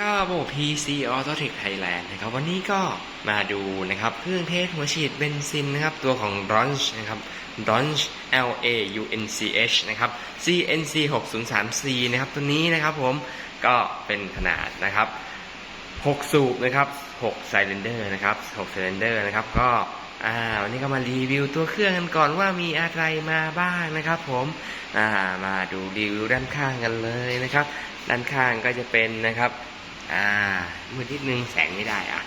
ก็โบ PC Auto Tech Thailand นะครับวันนี้ก็มาดูนะครับเครื่องเทสหัวฉีดเบนซินนะครับตัวของ r o n c h นะครับ r o n c h L A U N C H นะครับ CNC 603 C นะครับตัวนี้นะครับผมก็เป็นขนาดนะครับ 6 สูบนะครับ6ไซเลนเดอร์นะครับ6ไซเลนเดอร์นะครับก็อ่าวันนี้ก็มารีวิวตัวเครื่องกันก่อนว่ามีอะไรมาบ้างนะครับ ผมอ่ามาดูรีวิวด้านข้างกันเลยนะครับ ด้านข้างก็จะเป็นนะครับ อ่ามืดนิดนึงแสงไม่ได้อะ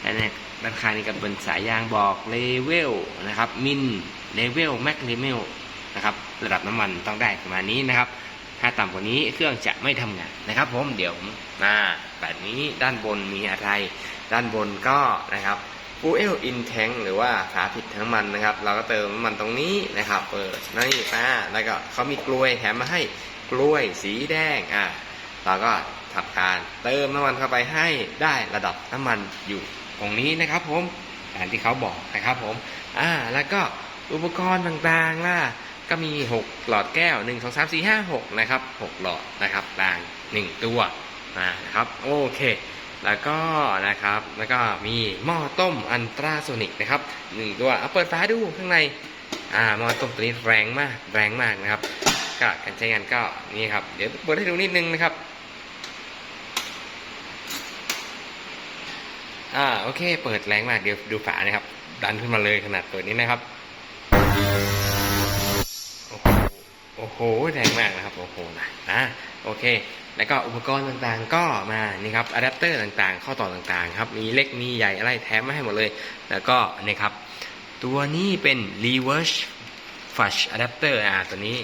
แล้วเนี่ยด้านข้างนี่ก็เป็นสายยางบอกเลเวลนะครับ มินเลเวลแม็กเลเวลนะครับ ระดับน้ำมันต้องได้ประมาณนี้นะครับ ถ้าต่ำกว่านี้เครื่องจะไม่ทำงานนะครับผมเดี๋ยวมาแบบนี้ด้านบนมีอะไร ด้านบนก็นะครับฟูเอลอินแทงหรือว่าฝาผิดทั้งมันนะครับ เราก็เติมน้ำมันตรงนี้นะครับเปิดนี่ป้าแล้วก็เขามีกล้วยแถมมาให้กล้วยสีแดงอะเราก็ ทำการเติมน้ำมันเข้าไปให้ได้ระดับน้ำมันอยู่ตรงนี้นะครับผมตามที่เขาบอกนะครับผมอ่าแล้วก็อุปกรณ์ต่างๆล่ะก็มี 6 หลอดแก้ว 1 2 3 4 5 6 นะครับ 6 หลอดนะครับราง 1 ตัวนะครับโอเค แล้วก็นะครับแล้วก็มีหม้อต้มอันตราโซนิกนะครับ 1 ตัวเอาเปิดฝาดูข้างในอ่าหม้อต้มตัวนี้แรงมากแรงมากนะครับ ก็การใช้งานก็นี่ครับ เดี๋ยวเปิดให้ดูนิดนึงนะครับ อ่าโอเค เปิดแรงมากเดี๋ยวดูฝานะครับ ดันขึ้นมาเลยขนาดเปิดนี้นะครับ โอ้โหแรงมากนะครับ โอ้โหนะนะโอเค แล้วก็อุปกรณ์ต่างๆ ก็มานี่ครับอะแดปเตอร์ต่างๆ ข้อต่อต่างๆครับมีเล็กมีใหญ่อะไรแถมมาให้หมดเลย แล้วก็นี่ครับ ตัวนี้เป็น reverse flush adapter อ่าตัวนี้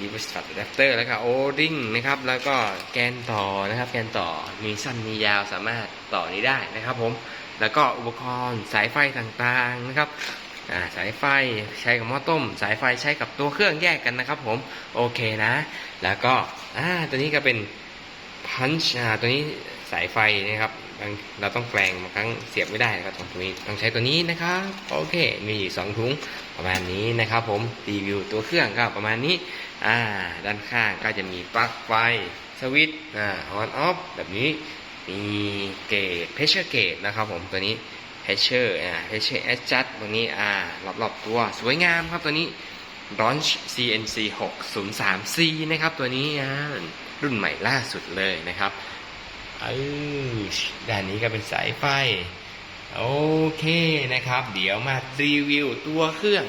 reverse flush adapter แล้วก็โอริงนะครับ แล้วก็แกนต่อนะครับ แกนต่อมีสั้นมียาวสามารถต่อนี้ได้นะครับผมแล้วก็อุปกรณ์สายไฟต่างๆนะครับสายไฟใช้กับหม้อต้ม สายไฟใช้กับตัวเครื่องแยกกันนะครับ ผมโอเคนะ แล้วก็อ่าตัวนี้ก็เป็นพันช์อ่าตัวนี้ สายไฟนะครับ เราต้องแปลงบางครั้งเสียบไม่ได้นะครับตรงนี้ต้องใช้ตัวนี้นะครับโอเค มีอยู่สองถุงประมาณนี้นะครับ ผมรีวิวตัวเครื่องก็ประมาณนี้อ่าด้านข้างก็จะมีปลั๊กไฟสวิตช์อ่าออนออฟแบบนี้มีเกจเพชเชอร์เกจนะครับผมตัวนี้เพชเชอร์อ่าเพชเชอร์แอดจัดตัวนี้อ่ารอบๆตัวสวยงามครับตัวนี้ Launch CNC 603C นะครับตัวนี้อ่ารุ่นใหม่ล่าสุดเลยนะครับ ออด้านนี้ก็เป็นสายไฟ โอเคนะครับ เดี๋ยวมารีวิวตัวเครื่อง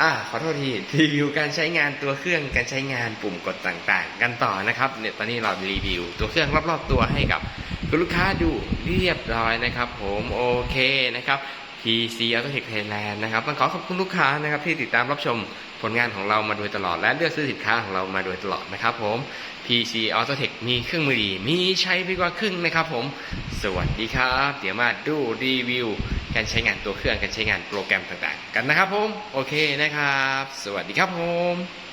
อ่าขอโทษทีรีวิวการใช้งานตัวเครื่องการใช้งานปุ่มกดต่างๆ กันต่อนะครับเนี่ยตอนนี้เรารีวิว ตัวเครื่องรอบๆตัวให้กับคุณลูกค้าดูเรียบร้อยนะครับ ผมโอเคนะครับ PC Auto Tech Thailand นะครับต้องขอขอบคุณลูกค้านะครับที่ติดตามรับชมผลงานของเรามาโดยตลอดและเลือกซื้อสินค้าของเรามาโดยตลอดนะครับผม PC Auto Tech มีเครื่องมือดี มีใช้ไปกว่าครึ่งนะครับผม สวัสดีครับ เดี๋ยวมาดูรีวิว การใช้งานตัวเครื่องการใช้งานโปรแกรมต่างๆ กันนะครับผม โอเคนะครับ สวัสดีครับผม